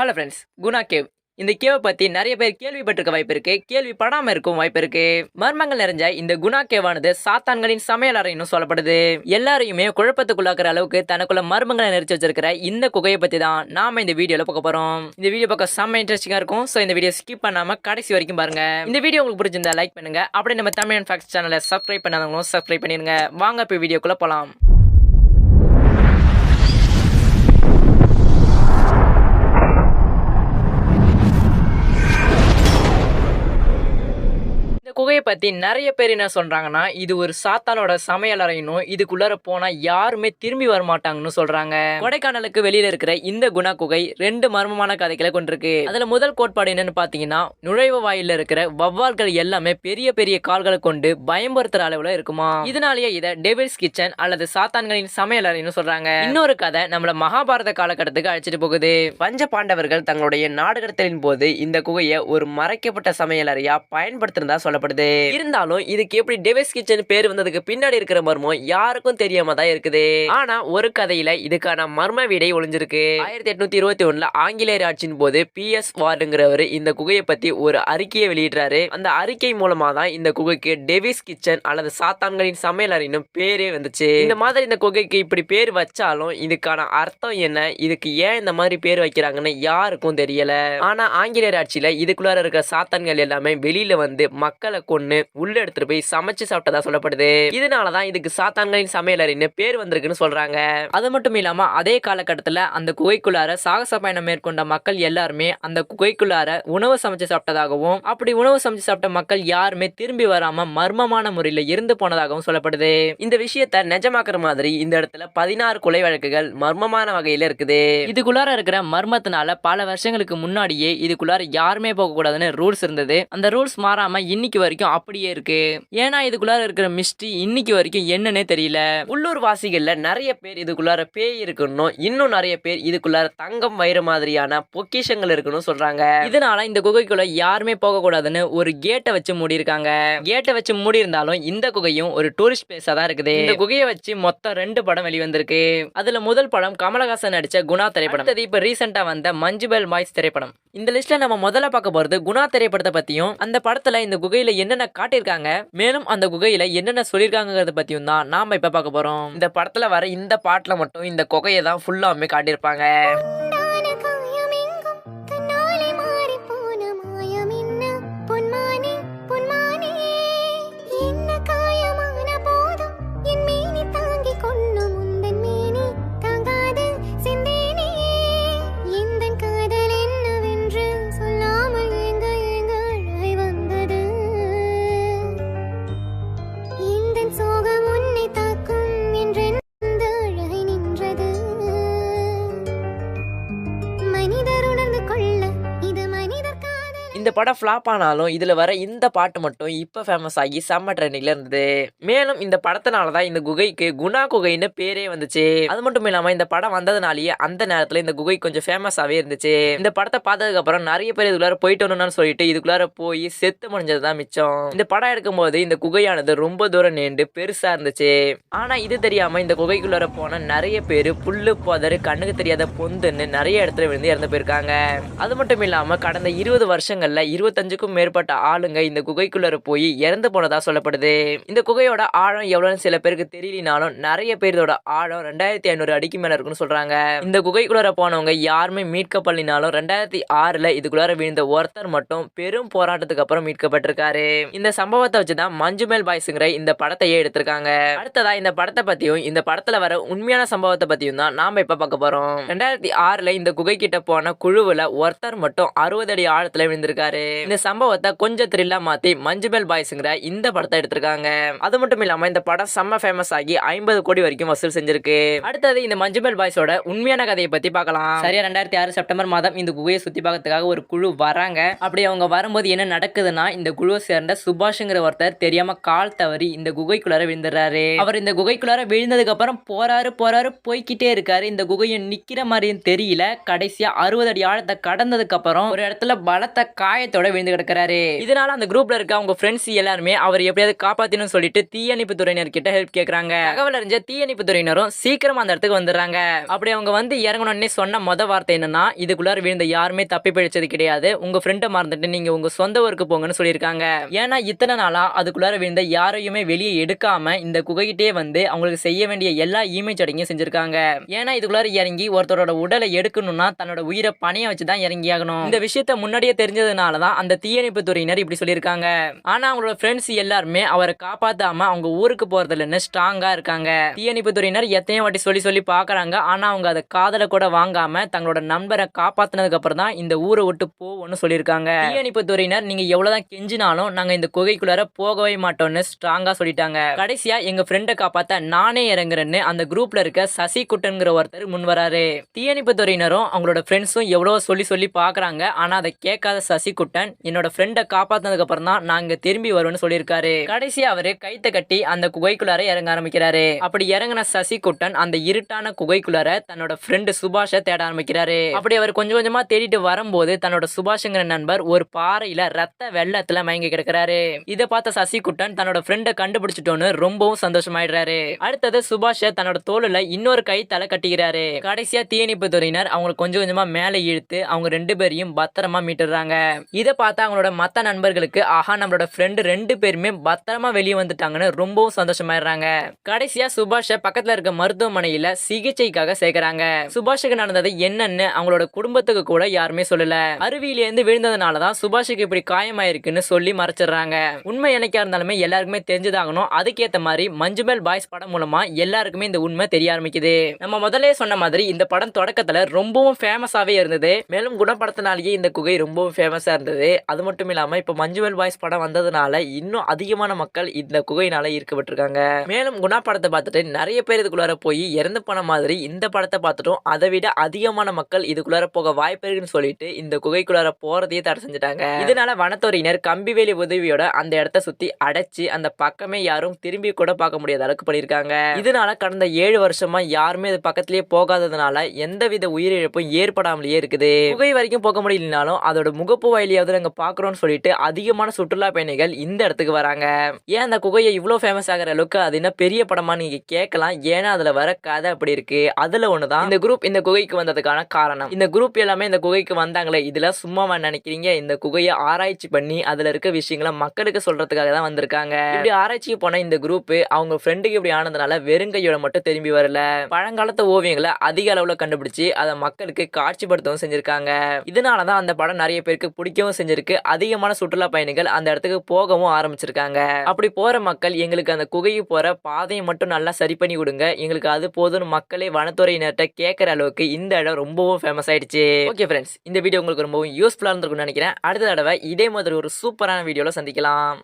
Hello friends Guna cave இந்த கேவை பற்றி நிறைய பேர் கேள்விப்பட்டிருக்க வாய்ப்பு இருக்கு கேள்விப்படாமல் இருக்கும் வாய்ப்பு இருக்கு மர்மங்கள் நிறைஞ்ச இந்த குணா கேவானது சாத்தான்களின் சமையல் அறைன்னு சொல்லப்படுது. எல்லாரையுமே குழப்பத்துக்குள்ளாக்குற அளவுக்கு தனக்குள்ள மர்மங்களை நிறைச்சு வச்சிருக்கிற இந்த குகையை பற்றி தான் நாம இந்த வீடியோவில் பார்க்க போறோம். இந்த வீடியோ பார்க்க செம்ம இன்ட்ரெஸ்டிங்காக இருக்கும். ஸோ இந்த வீடியோ ஸ்கிப் பண்ணாமல் கடைசி வரைக்கும் பாருங்க. இந்த வீடியோ உங்களுக்கு பிடிச்சிருந்தா லைக் பண்ணுங்க. அப்படியே நம்ம தமிழ் ஃபேக்ஸ் சேனலை சப்ஸ்கிரைப் பண்ணாதவங்களும் சப்ஸ்கிரைப் பண்ணிடுங்க வாங்க இப்போ வீடியோக்குள்ளே போகலாம் இந்த பத்தி நிறைய பேர் என்ன சொல்றாங்கன்னா இது ஒரு சாத்தானோட சமையல் அறையினும் இதுக்குள்ளார போனா யாருமே திரும்பி வர மாட்டாங்கன்னு சொல்றாங்க. கொடைக்கானலுக்கு வெளியில இருக்கிற இந்த குணா குகை ரெண்டு மர்மமான கதைகளை கொண்டிருக்கு. அதுல முதல் கோட்பாடு என்னன்னு பாத்தீங்கன்னா நுழைவு வாயில இருக்கிற வவ்வால்கள் எல்லாமே பெரிய பெரிய கால்களை கொண்டு பயம்படுத்துற அளவுல இருக்குமா? இதனாலேயே இத டெவில்ஸ் கிச்சன் அல்லது சாத்தான்களின் சமையல் அறைன்னு சொல்றாங்க. இன்னொரு கதை நம்மள மகாபாரத காலகட்டத்துக்கு அழைச்சிட்டு போகுது. பஞ்ச பாண்டவர்கள் தங்களுடைய நாடகத்தின் போது இந்த குகையை ஒரு மறைக்கப்பட்ட சமையல் அறையா பயன்படுத்தினதா சொல்லப்படுது. இருந்தாலும் இதுக்கு எப்படி டெவிஸ் கிச்சன் பேர் வந்ததுக்கு பின்னாடி இருக்கிற மர்மம் யாருக்கும் தெரியாம தான் இருக்குது. ஆனா ஒரு கதையில இதுக்கான மர்ம விடை ஒளிஞ்சிருக்கு. ஆயிரத்தி எட்நூத்தி இருபத்தி ஒண்ணுல ஆங்கிலேயர் ஆட்சியின் போது பி எஸ் வார்டுங்கிறவர் இந்த குகையை பத்தி ஒரு அறிக்கையை வெளியிடுறாரு. அந்த அறிக்கை மூலமா தான் இந்த குகைக்கு டெவிஸ் கிச்சன் அல்லது சாத்தான்களின் சமையல் அறைன்னு பேரே வந்துச்சு. இந்த மாதிரி இந்த குகைக்கு இப்படி பேர் வச்சாலும் இதுக்கான அர்த்தம் என்ன? இதுக்கு ஏன் இந்த மாதிரி பேர் வைக்கிறாங்கன்னு யாருக்கும் தெரியல. ஆனா ஆங்கிலேயர் ஆட்சியில இதுக்குள்ளார இருக்க சாத்தான்கள் எல்லாமே வெளியில வந்து மக்களை கொன்னு உள்ள எடுத்துட்டு போய் சமைச்சு சாப்பிட்டதா சொல்லப்படுது. இதனாலதான் இதுக்கு சாத்தான்களின் சமையலறைன்னு பேர் வந்திருக்குன்னு சொல்றாங்க. அது மட்டும் இல்லாம அதே காலகட்டத்துல அந்த குகைக்குள்ளார சாகச பயணம் மேற்கொண்ட மக்கள் எல்லாருமே அந்த குகைக்குள்ளார உணவு சமைச்சு சாப்பிட்டதாகவும் அப்படி உணவு சமைச்சு சாப்பிட்ட மக்கள் யாருமே திரும்பி வராம மர்மமான முறையில இருந்து போனதாகவும் சொல்லப்படுது. இந்த விஷயத்த நிஜமாக்குற மாதிரி இந்த இடத்துல பதினாறு கொலை வழக்குகள் மர்மமான வகையில இருக்குது. இதுக்குள்ளார இருக்கிற மர்மத்தினால பல வருஷங்களுக்கு முன்னாடியே இதுக்குள்ளார யாருமே போக கூடாதுன்னு ரூல்ஸ் இருந்தது. அந்த ரூல்ஸ் மாறாம இன்னைக்கு வரைக்கும் அப்படியே இருக்கு. ஏன்னா இதுக்குள்ளார இருக்கிற மிஸ்ட்ரி இன்னைக்கு வரைக்கும் என்னன்னே தெரியல. உள்ளூர் வாசிகள்ல நிறைய பேர் இதுக்குள்ளார பேய் இருக்கணும். இன்னும் நிறைய பேர் இதுக்குள்ளார தங்கம் வயிறு மாதிரியான பொக்கிஷங்கள் இருக்குன்னு சொல்றாங்க. இதனால இந்த குகைக்குள்ள யாருமே போக கூடாதுன்னு ஒரு கேட்டை வச்சு மூடி இருக்காங்க கேட்டை வச்சு மூடி இருந்தாலும் இந்த குகையும் ஒரு டூரிஸ்ட் பிளேஸா தான் இருக்குது. இந்த குகையை வச்சு மொத்தம் ரெண்டு படம் வெளிவந்திருக்கு. அதுல முதல் படம் கமலஹாசன் நடிச்ச குணா திரைப்படம். அடுத்தது இப்ப ரீசெண்டா வந்த மஞ்சுபல் மாய்ஸ் திரைப்படம். இந்த லிஸ்ட்ல நம்ம முதல்ல பார்க்க போறது குணா திரைப்படத்தை பத்தியும் அந்த படத்துல இந்த குகையில என்னென்ன காட்டியிருக்காங்க மேலும் அந்த குகையில என்னென்ன சொல்லியிருக்காங்கிறத பத்தியும் தான் நாம இப்ப பார்க்க போறோம். இந்த படத்துல வர இந்த பாட்டுல மட்டும் இந்த குகையை தான் ஃபுல்லாமே காட்டியிருப்பாங்க இந்த படம் ஃப்ளாப் ஆனாலும் இதில் வர இந்த பாட்டு மட்டும் இப்போ ஃபேமஸ் ஆகி செம்ம ட்ரெண்டிங்கில் இருந்தது. மேலும் இந்த படத்தினால தான் இந்த குகைக்கு குணா குகைன்னு பேரே வந்துச்சு. அது மட்டும் இல்லாமல் இந்த படம் வந்ததுனாலேயே அந்த நேரத்தில் இந்த குகை கொஞ்சம் ஃபேமஸாகவே இருந்துச்சு. இந்த படத்தை பார்த்ததுக்கு அப்புறம் நிறைய பேர் இதுக்குள்ளார போயிட்டு வரணும்னு சொல்லிட்டு இதுக்குள்ளார போய் செத்து முடிஞ்சது தான் மிச்சம். இந்த படம் எடுக்கும்போது இந்த குகையானது ரொம்ப தூரம் நீண்டு பெருசாக இருந்துச்சு. ஆனால் இது தெரியாமல் இந்த குகைக்குள்ளார போன நிறைய பேர் புல்லு புதரு கண்ணுக்கு தெரியாத பொந்துன்னு நிறைய இடத்துல விழுந்து இறந்து போயிருக்காங்க. அது மட்டும் இல்லாமல் கடந்த இருபது வருஷங்கள் வருஷங்கள்ல இருபத்தஞ்சுக்கும் மேற்பட்ட ஆளுங்க இந்த குகைக்குள்ளார போய் இறந்து போனதா சொல்லப்படுது. இந்த குகையோட ஆழம் எவ்வளவுன்னு சில பேருக்கு தெரியலினாலும் நிறைய பேரோட ஆழம் ரெண்டாயிரத்தி ஐநூறு அடிக்கு மேல இருக்குன்னு சொல்றாங்க. இந்த குகைக்குள்ளார போனவங்க யாருமே மீட்கப்படலினாலும் ரெண்டாயிரத்தி ஆறுல இதுக்குள்ளார விழுந்த ஒருத்தர் மட்டும் பெரும் போராட்டத்துக்கு அப்புறம் மீட்கப்பட்டிருக்காரு. இந்த சம்பவத்தை வச்சுதான் மஞ்சுமேல் பாய்ஸுங்கிற இந்த படத்தையே எடுத்திருக்காங்க. அடுத்ததா இந்த படத்தை பத்தியும் இந்த படத்துல வர உண்மையான சம்பவத்தை பத்தியும் தான் நாம இப்ப பார்க்க போறோம். ரெண்டாயிரத்தி ஆறுல இந்த குகை கிட்ட போன குழுவுல ஒருத்தர் மட்டும் அறுபது அடி ஆழத்துல விழுந்திருக்காரு. இந்த சம்பவத்தை கொஞ்சம் த்ரில்லா மாத்தி மஞ்சுபெல் பாய்ஸ்ங்கிற இந்த படத்தை எடுத்திருக்காங்க. அது மட்டும் இல்லாம இந்த படம் செம்ம ஃபேமஸ் ஆகி ஐம்பது கோடி வரைக்கும் வசூல் செஞ்சிருக்கு. அடுத்தது இந்த மஞ்சுபெல் பாய்ஸோட உண்மையான கதையை பத்தி பார்க்கலாம். சரியா ரெண்டாயிரத்தி ஆறு செப்டம்பர் மாதம் இந்த குகையை சுத்தி பார்க்கறதுக்காக ஒரு குழு வராங்க. அப்படி அவங்க வரும்போது என்ன நடக்குதுன்னா இந்த குழுவை சேர்ந்த சுபாஷ்ங்கிற ஒருத்தர் தெரியாம கால் தவறி இந்த குகைக்குள்ளார விழுந்துடுறாரு. அவர் இந்த குகைக்குள்ளார விழுந்ததுக்கு அப்புறம் போறாரு போறாரு போய்க்கிட்டே இருக்காரு. இந்த குகையை நிக்கிற மாதிரியும் தெரியல. கடைசியா அறுபது அடி ஆழத்தை கடந்ததுக்கு அப்புறம் ஒரு இடத்துல பலத்த காயத்தோட விழுந்து கிடக்கிறாரு. இதனால அந்த குரூப்ல இருக்க அவங்க ஃப்ரெண்ட்ஸ் எல்லாருமே அவர் எப்படியாவது காப்பாத்தணும்னு சொல்லிட்டு தீயணைப்பு துறையினர் கிட்ட ஹெல்ப் கேக்குறாங்க. தகவல் அறிஞ்ச தீயணைப்பு துறையினரும் சீக்கிரமா அந்த இடத்துக்கு வந்துடுறாங்க. அப்படி அவங்க வந்து இறங்கணும்னே சொன்ன மொத வார்த்தை என்னன்னா இதுக்குள்ளார விழுந்த யாருமே தப்பி பிழைச்சது கிடையாது. உங்க ஃப்ரெண்டை மறந்துட்டு நீங்க உங்க சொந்த ஊருக்கு போங்கன்னு சொல்லியிருக்காங்க. ஏன்னா இத்தனை நாளா அதுக்குள்ளார விழுந்த யாரையுமே வெளியே எடுக்காம இந்த குகைகிட்டே வந்து அவங்களுக்கு செய்ய வேண்டிய எல்லா இமேஜ் அடங்கியும் செஞ்சிருக்காங்க. ஏன்னா இதுக்குள்ளார இறங்கி ஒருத்தரோட உடலை எடுக்கணும்னா தன்னோட உயிரை பணைய வச்சு தான் இறங்கி ஆகணும் இந்த விஷயத்த முன்னாடியே இருந்ததுனால தான் அந்த தீயணைப்பு துறையினர் இப்படி சொல்லியிருக்காங்க. ஆனா அவங்களோட ஃப்ரெண்ட்ஸ் எல்லாருமே அவரை காப்பாத்தாம அவங்க ஊருக்கு போறது இல்லைன்னு ஸ்ட்ராங்கா இருக்காங்க. தீயணைப்பு துறையினர் எத்தனையோ வாட்டி சொல்லி சொல்லி பாக்குறாங்க. ஆனா அவங்க அதை காதலை கூட வாங்காம தங்களோட நண்பரை காப்பாத்தினதுக்கு அப்புறம் தான் இந்த ஊரை விட்டு போவோம்னு சொல்லியிருக்காங்க. தீயணைப்பு துறையினர் நீங்க எவ்வளோதான் கெஞ்சினாலும் நாங்க இந்த குகைக்குள்ளார போகவே மாட்டோம்னு ஸ்ட்ராங்கா சொல்லிட்டாங்க. கடைசியா எங்க ஃப்ரெண்டை காப்பாற்ற நானே இறங்குறேன்னு அந்த குரூப்ல இருக்க சசி குட்டன்கிற ஒருத்தர் முன் வராரு. தீயணைப்பு துறையினரும் அவங்களோட ஃப்ரெண்ட்ஸும் எவ்வளவோ சொல்லி சொல்லி பாக்குறாங்க. ஆனா அதை கேட்காத சசி சசிகுட்டன் என்னோட ஃப்ரெண்டை காப்பாத்தினதுக்கு அப்புறம் தான் நாங்க திரும்பி வருவோம்னு சொல்லியிருக்காரு. கடைசி அவரு கைத்த கட்டி அந்த குகைக்குள்ளார இறங்க ஆரம்பிக்கிறாரு. அப்படி இறங்கின சசி குட்டன் அந்த இருட்டான குகைக்குள்ளார தன்னோட ஃப்ரெண்டு சுபாஷை தேட ஆரம்பிக்கிறாரு. அப்படி அவர் கொஞ்சம் கொஞ்சமா தேடிட்டு வரும்போது தன்னோட சுபாஷுங்கிற நண்பர் ஒரு பாறையில ரத்த வெள்ளத்துல மயங்கி கிடக்குறாரு. இதை பார்த்த சசி குட்டன் தன்னோட ஃப்ரெண்டை கண்டுபிடிச்சிட்டோன்னு ரொம்பவும் சந்தோஷமாயிடுறாரு. அடுத்தது சுபாஷ தன்னோட தோலுல இன்னொரு கை தலை கட்டிக்கிறாரு. கடைசியா தீயணைப்பு துறையினர் அவங்களை கொஞ்சம் கொஞ்சமா மேலே இழுத்து அவங்க ரெண்டு பேரையும் பத்திரமா மீட்டுறாங்க இதை பார்த்தா அவங்களோட மற்ற நண்பர்களுக்கு ஆஹா நம்மளோட ஃப்ரெண்டு ரெண்டு பேருமே பத்திரமா வெளியே வந்துட்டாங்கன்னு ரொம்பவும் சந்தோஷமாயிடுறாங்க. கடைசியா சுபாஷ பக்கத்துல இருக்க மருத்துவமனையில சிகிச்சைக்காக சேர்க்கிறாங்க. சுபாஷுக்கு நடந்தது என்னன்னு அவங்களோட குடும்பத்துக்கு கூட யாருமே சொல்லல. அருவியிலேருந்து விழுந்ததுனாலதான் சுபாஷுக்கு இப்படி காயமாயிருக்குன்னு சொல்லி மறைச்சிடுறாங்க. உண்மை எனக்கா இருந்தாலுமே எல்லாருக்குமே தெரிஞ்சுதாகணும். அதுக்கேத்த மாதிரி மஞ்சுமேல் பாய்ஸ் படம் மூலமா எல்லாருக்குமே இந்த உண்மை தெரிய ஆரம்பிக்குது. நம்ம முதல்ல சொன்ன மாதிரி இந்த படம் தொடக்கத்துல ரொம்பவும் ஃபேமஸாவே இருந்தது. மேலும் குணப்படத்தினாலேயே இந்த குகை ரொம்பவும் ஃபேமஸ் இருந்தது. அது மட்டும் இல்லாமல் இப்போ மஞ்சுமேல் பாய்ஸ் படம் வந்ததுனால இன்னும் அதிகமான மக்கள் இந்த குகையினால ஈர்க்கப்பட்டிருக்காங்க. மேலும் குணா படத்தை பார்த்துட்டு நிறைய பேர் இதுக்குள்ளார போய் இறந்து போன மாதிரி இந்த படத்தை பார்த்துட்டும் அதை விட அதிகமான மக்கள் இதுக்குள்ளார போக வாய்ப்பு இருக்குன்னு சொல்லிட்டு இந்த குகைக்குள்ளார போறதையே தடை செஞ்சுட்டாங்க. இதனால வனத்துறையினர் கம்பிவேலி உதவியோட அந்த இடத்த சுத்தி அடைச்சு அந்த பக்கமே யாரும் திரும்பி கூட பார்க்க முடியாத அளவுக்கு பண்ணியிருக்காங்க. இதனால கடந்த ஏழு வருஷமா யாருமே அது பக்கத்திலேயே போகாததுனால எந்தவித உயிரிழப்பும் ஏற்படாமலேயே இருக்குது. குகை வரைக்கும் போக முடியலனாலும் அதோட முகப்பு வாயிலையாவது நாங்கள் பார்க்குறோம்னு சொல்லிட்டு அதிகமான சுற்றுலா பயணிகள் இந்த இடத்துக்கு வராங்க. ஏன் அந்த குகையை இவ்வளோ ஃபேமஸ் ஆகிற அளவுக்கு அது என்ன பெரிய படமா நீங்கள் கேட்கலாம்? ஏன்னா அதில் வர கதை அப்படி இருக்கு. ஒன்று தான் இந்த குரூப் இந்த குகைக்கு வந்ததுக்கான காரணம். இந்த குரூப் எல்லாமே இந்த குகைக்கு வந்தாங்களே இதில் சும்மாவா நினைக்கிறீங்க? இந்த குகையை ஆராய்ச்சி பண்ணி அதில் இருக்க விஷயங்களை மக்களுக்கு சொல்கிறதுக்காக தான் வந்திருக்காங்க. இப்படி ஆராய்ச்சிக்கு போன இந்த குரூப் அவங்க ஃப்ரெண்டுக்கு இப்படி ஆனதுனால வெறுங்கையோட மட்டும் திரும்பி வரல. பழங்காலத்து ஓவியங்களை அதிக அளவில் கண்டுபிடிச்சு அதை மக்களுக்கு காட்சிப்படுத்தவும் செஞ்சிருக்காங்க. இதனாலதான் அந்த படம் நிறைய பேருக்கு பிடிக்கவும் செஞ்சிருக்கு. அதிகமான சுற்றுலா பயணிகள் அந்த இடத்துக்கு போகவும் ஆரம்பிச்சிருக்காங்க. அப்படி போற மக்கள் எங்களுக்கு அந்த குகைக்கு போற பாதையை மட்டும் நல்லா சரி பண்ணி கொடுங்க எங்களுக்கு அது போதும்னு மக்களே வனத்துறையினர்கிட்ட கேட்கற அளவுக்கு இந்த இடம் ரொம்பவும் ஃபேமஸ் ஆயிடுச்சு. ஓகே ஃப்ரெண்ட்ஸ் இந்த வீடியோ உங்களுக்கு ரொம்பவும் யூஸ்ஃபுல்லாக இருந்திருக்கும்னு நினைக்கிறேன். அடுத்த தடவை இதே மாதிரி ஒரு சூப்பரான வீடியோவில் சந்திக்கலாம்.